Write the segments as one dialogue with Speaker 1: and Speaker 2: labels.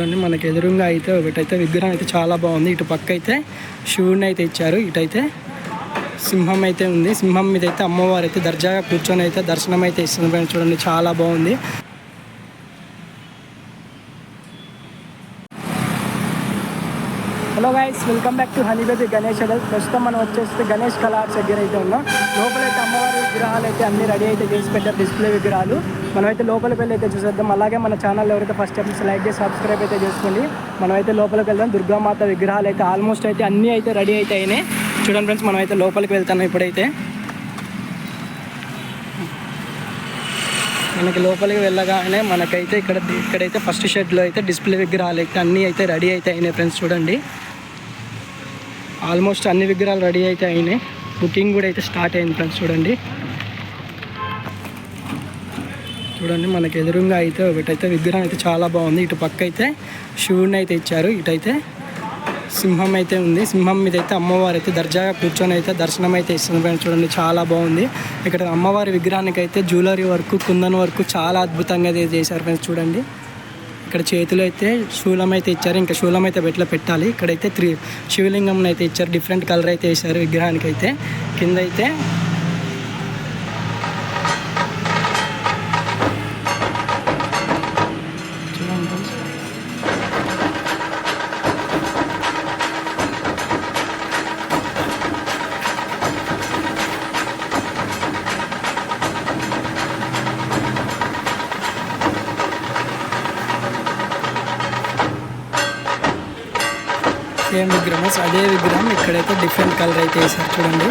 Speaker 1: చూడండి మనకి ఎదురుగా అయితే ఒకటైతే విగ్రహం అయితే చాలా బాగుంది. ఇటు పక్క అయితే శివుడిని అయితే ఇచ్చారు. ఇటైతే సింహం అయితే ఉంది. సింహం మీద అయితే అమ్మవారు అయితే దర్జాగా కూర్చొని అయితే దర్శనం అయితే ఇస్తుంది చూడండి చాలా బాగుంది. Hello guys welcome back to honey baby Ganesh అడల్ ప్రస్తుతం మనం వచ్చేసి గణేష్ కళార్స్ దగ్గర అయితే ఉన్నాం. లోపలైతే అమ్మవారి విగ్రహాలు అయితే అన్ని రెడీ అయితే చేసి పెట్టారు డిస్ప్లే విగ్రహాలు. మనమైతే లోపలికి వెళ్ళి అయితే చూసేద్దాం. అలాగే మన ఛానల్ ఎవరైతే ఫస్ట్ టైం లైక్ చేసి సబ్స్క్రైబ్ అయితే చేసుకోండి మనమైతే లోపలికి వెళ్దాం. దుర్గామాత విగ్రహాలు అయితే ఆల్మోస్ట్ అయితే అన్నీ అయితే రెడీ అయితే అయినాయి. చూడండి ఫ్రెండ్స్ మనమైతే లోపలికి వెళ్తాం ఇప్పుడైతే. మనకి లోపలికి వెళ్ళగానే మనకైతే ఇక్కడ ఇక్కడైతే ఫస్ట్ షెడ్లో అయితే డిస్ప్లే విగ్రహాలు అయితే అన్నీ అయితే రెడీ అయితే అయినాయి ఫ్రెండ్స్ చూడండి. ఆల్మోస్ట్ అన్ని విగ్రహాలు రెడీ అయితే అయినాయి. బుకింగ్ కూడా అయితే స్టార్ట్ అయింది ఫ్రెండ్స్ చూడండి. చూడండి మనకి ఎదురుగా అయితే ఒకటైతే విగ్రహం అయితే చాలా బాగుంది. ఇటు పక్క అయితే శివుడిని అయితే ఇచ్చారు. ఇటైతే సింహం అయితే ఉంది. సింహం మీద అయితే అమ్మవారు అయితే దర్జాగా కూర్చొని అయితే దర్శనం అయితే ఇస్తుంది ఫ్రెండ్స్ చూడండి. చాలా బాగుంది. ఇక్కడ అమ్మవారి విగ్రహానికి అయితే జ్యువెలరీ వర్క్ కుందన్ వర్క్ చాలా అద్భుతంగా అయితే చేశారు ఫ్రెండ్స్ చూడండి. ఇక్కడ చేతిలో అయితే శూలం అయితే ఇచ్చారు. ఇంకా శూలం అయితే బెట్ల పెట్టాలి. ఇక్కడైతే త్రీ శివలింగం అయితే ఇచ్చారు. డిఫరెంట్ కలర్ అయితే వేశారు విగ్రహానికి అయితే కింద అయితే సేమ్ విగ్రహం అదే విగ్రహం ఇక్కడైతే డిఫరెంట్ కలర్ అయితే వేసారు చూడండి.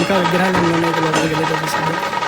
Speaker 1: ఇంకా విగ్రహాలు ఎన్ని ఉన్నాయి? లోపలికి వెళ్ళి